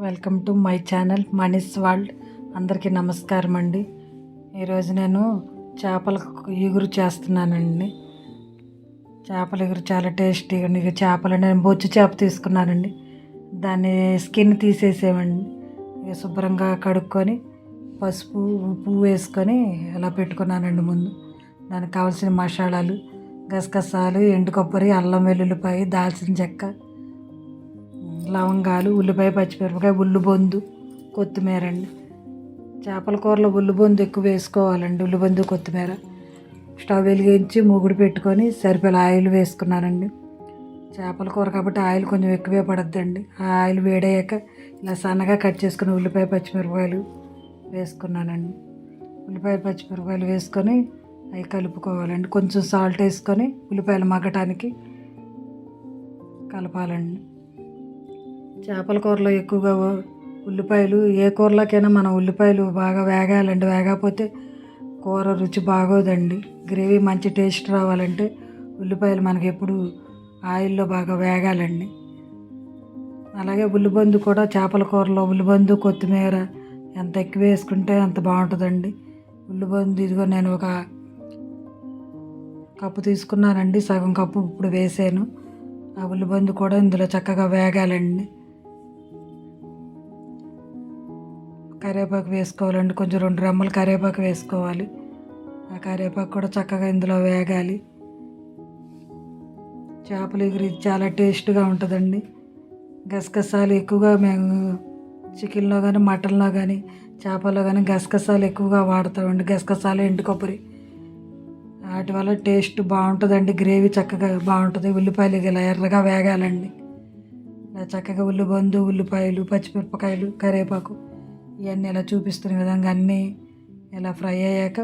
Welcome to my channel Mani's world. అందరికీ నమస్కారం అండి. ఈరోజు నేను చేపల ఇగురు చేస్తున్నానండి. చేపల ఎగురు చాలా టేస్టీగా ఇక చేపలు నేను బొచ్చు చేప తీసుకున్నానండి. దాన్ని స్కిన్ తీసేసేవండి. ఇక శుభ్రంగా కడుక్కొని పసుపు ఉప్పు వేసుకొని ఇలా పెట్టుకున్నానండి ముందు. దానికి కావాల్సిన మసాలాలు గసగసాలు ఎండు కొబ్బరి అల్లం వెల్లుల్లిపాయ దాల్చిన చెక్క లవంగాలు ఉల్లిపాయ పచ్చిమిరపకాయ ఉల్లిబొందు కొత్తిమీర అండి. చేపల కూరలో ఉల్లిబొందు ఎక్కువ వేసుకోవాలండి ఉల్లిబొందు కొత్తిమీర. స్టవ్ వెలిగించి మూగుడు పెట్టుకొని సరిపడ ఆయిల్ వేసుకున్నానండి. చేపల కూర కాబట్టి ఆయిల్ కొంచెం ఎక్కువే పడద్దండి. ఆ ఆయిల్ వేడయ్యాక ఇలా సన్నగా కట్ చేసుకుని ఉల్లిపాయ పచ్చిమిరపకాయలు వేసుకున్నానండి. ఉల్లిపాయ పచ్చిమిరపకాయలు వేసుకొని అవి కలుపుకోవాలండి. కొంచెం సాల్ట్ వేసుకొని ఉల్లిపాయలు మగ్గటానికి కలపాలండి. చేపల కూరలో ఎక్కువగా ఉల్లిపాయలు ఏ కూరలోకైనా మనం ఉల్లిపాయలు బాగా వేగాలండి వేగకపోతే కూర రుచి బాగోదండి. గ్రేవీ మంచి టేస్ట్ రావాలంటే ఉల్లిపాయలు మనకి ఎప్పుడు ఆయిల్లో బాగా వేగాలండి. అలాగే ఉల్లిబందు కూడా చేపల కూరలో ఉల్లిబందు కొత్తిమీర ఎంత ఎక్కువ వేసుకుంటే అంత బాగుంటుందండి. ఉల్లిబందు ఇదిగో నేను ఒక కప్పు తీసుకున్నానండి. సగం కప్పు ఇప్పుడు వేసాను. ఆ ఉల్లిబందు కూడా ఇందులో చక్కగా వేగాలండి. కరివేపాకు వేసుకోవాలండి. కొంచెం రెండు రెమ్మలు కరివేపాకు వేసుకోవాలి. ఆ కరివేపాకు కూడా చక్కగా ఇందులో వేగాలి. చేపల ఎగురు చాలా టేస్ట్గా ఉంటుందండి. గసగసాలు ఎక్కువగా మేము చికెన్లో కానీ మటన్లో కానీ చేపల్లో కానీ గసగసాలు ఎక్కువగా వాడతామండి. గసగసాలు ఎండు కొబ్బరి. వాటి వల్ల టేస్ట్ బాగుంటుందండి. గ్రేవీ చక్కగా బాగుంటుంది. ఉల్లిపాయలు ఇలా ఎర్రగా వేగాలండి. ఇలా చక్కగా ఉల్లిబందు ఉల్లిపాయలు పచ్చిమిరపకాయలు కరివేపాకు ఇవన్నీ ఇలా చూపిస్తున్న విధంగా అన్నీ ఇలా ఫ్రై అయ్యాక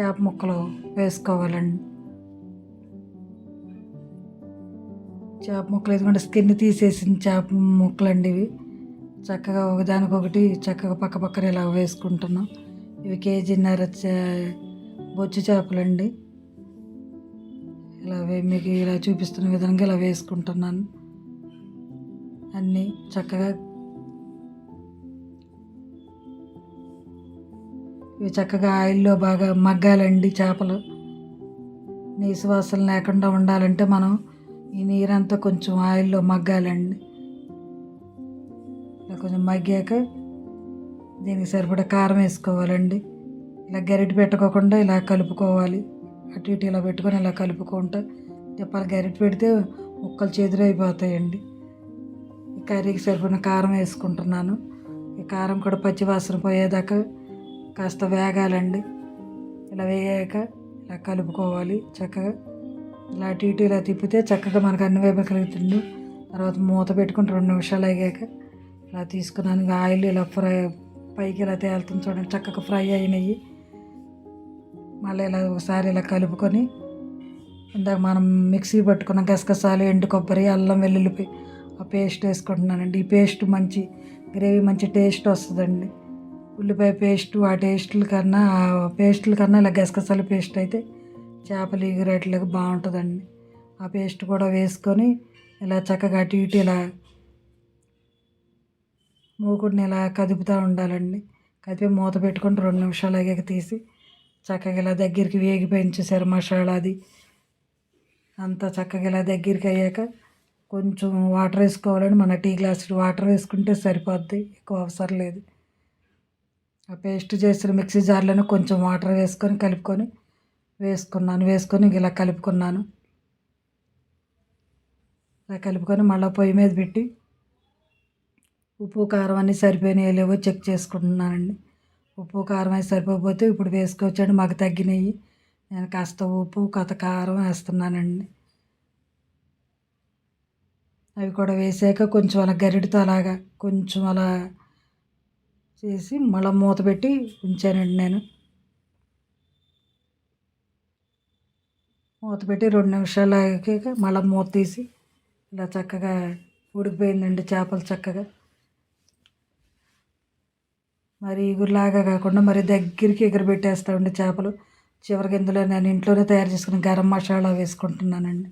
చేప ముక్కలు వేసుకోవాలండి. చేప ముక్కలు ఎందుకంటే స్కిన్ తీసేసిన చేప ముక్కలండి ఇవి. చక్కగా ఒకదానికొకటి చక్కగా పక్క పక్కన ఇలా వేసుకుంటున్నాం. ఇవి కేజీన్నర చే- బొచ్చు చేపలండి. ఇలా మీకు ఇలా చూపిస్తున్న విధంగా ఇలా వేసుకుంటున్నాను. అన్నీ చక్కగా ఇవి చక్కగా ఆయిల్లో బాగా మగ్గాలండి చేపలు. నీసు వాసన లేకుండా ఉండాలంటే మనం ఈ నీరంతా కొంచెం ఆయిల్లో మగ్గాలండి. ఇలా కొంచెం మగ్గాక దీనికి సరిపడా కారం వేసుకోవాలండి. ఇలా గరిటె పెట్టుకోకుండా ఇలా కలుపుకోవాలి. అటు ఇటు ఇలా పెట్టుకొని ఇలా కలుపుకుంటా. చెప్పాలి గరిటె పెడితే ముక్కలు చేదురు అయిపోతాయండి ఈ కర్రీకి సరిపడిన కారం వేసుకుంటున్నాను. ఈ కారం కూడా పచ్చి వాసన పోయేదాకా కాస్త వేగాలండి. ఇలా వేగాక ఇలా కలుపుకోవాలి చక్కగా. ఇలా అటు ఇటు ఇలా తిప్పితే చక్కగా మనకు అన్ని వైపు కలుగుతుంది. తర్వాత మూత పెట్టుకుని రెండు నిమిషాలు అయ్యాక ఇలా తీసుకున్నాను. ఆయిల్ ఇలా ఫ్రై పైకి ఇలా తేలుతుంది చూడండి. చక్కగా ఫ్రై అయినాయి. మళ్ళీ ఇలా ఒకసారి ఇలా కలుపుకొని ఇందాక మనం మిక్సీ పట్టుకున్న గసగసాలు ఎండు కొబ్బరి అల్లం వెల్లుల్లిపోయి ఆ పేస్ట్ వేసుకుంటున్నానండి. ఈ పేస్ట్ మంచి గ్రేవీ మంచి టేస్ట్ వస్తుందండి. ఉల్లిపాయ పేస్ట్ ఆ టేస్ట్ల కన్నా ఆ పేస్ట్ల కన్నా ఇలా గసగసాల పేస్ట్ అయితే చేపలు ఎగురేట్లకు బాగుంటుందండి. ఆ పేస్ట్ కూడా వేసుకొని ఇలా చక్కగా అటు ఇటు ఇలా మూకుడిని ఇలా కదుపుతూ ఉండాలండి. కదిపి మూత పెట్టుకొని రెండు నిమిషాలు అయ్యాక తీసి చక్కగా ఇలా దగ్గరికి వేగిపోయింది చూసారు మసాలా అది. అంతా చక్కగా ఇలా దగ్గరికి అయ్యాక కొంచెం వాటర్ వేసుకోవాలండి. మన టీ గ్లాస్ వాటర్ వేసుకుంటే సరిపోద్ది ఎక్కువ అవసరం లేదు. ఆ పేస్ట్ చేసిన మిక్సీ జార్లోనే కొంచెం వాటర్ వేసుకొని కలుపుకొని వేసుకున్నాను. వేసుకొని ఇలా కలుపుకున్నాను. ఇలా కలుపుకొని మళ్ళీ పొయ్యి మీద పెట్టి ఉప్పు కారం అన్నీ సరిపోయినాయో లేవో చెక్ చేసుకుంటున్నానండి. ఉప్పు కారం అయితే సరిపోకపోతే ఇప్పుడు వేసుకోవచ్చండి. మాకు తగ్గినాయి. నేను కాస్త ఉప్పు కొత్త కారం వేస్తున్నానండి. అవి కూడా వేసాక కొంచెం అలా గరిటతో అలాగా కొంచెం అలా చేసి మళ్ళీ మూత పెట్టి ఉంచానండి నేను. మూత పెట్టి రెండు నిమిషాలు ఆగాక మళ్ళీ మూత తీసి ఇలా చక్కగా ఉడికిపోయిందండి చేపలు చక్కగా. మరి ఇగురులాగా కాకుండా మరి దగ్గరికి ఎగురబెట్టేస్తామండి చేపలు. చివరికి ఇందులో నేను ఇంట్లోనే తయారు చేసుకున్న గరం మసాలా వేసుకుంటున్నానండి.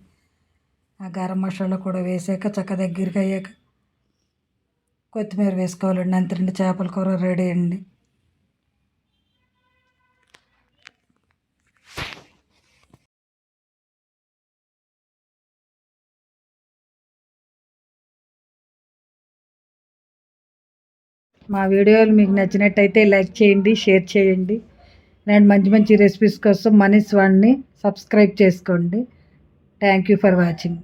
ఆ గరం మసాలా కూడా వేసాక చక్క దగ్గరికి అయ్యాక కొత్తిమీర వేసుకోవాలండి. అంత రెండు చేపల కూర రెడీ అండి. మా వీడియోలు మీకు నచ్చినట్టయితే లైక్ చేయండి షేర్ చేయండి. నేను మంచి మంచి రెసిపీస్ కోసం మనీస్ వాణ్ణి సబ్స్క్రైబ్ చేసుకోండి. Thank you for watching.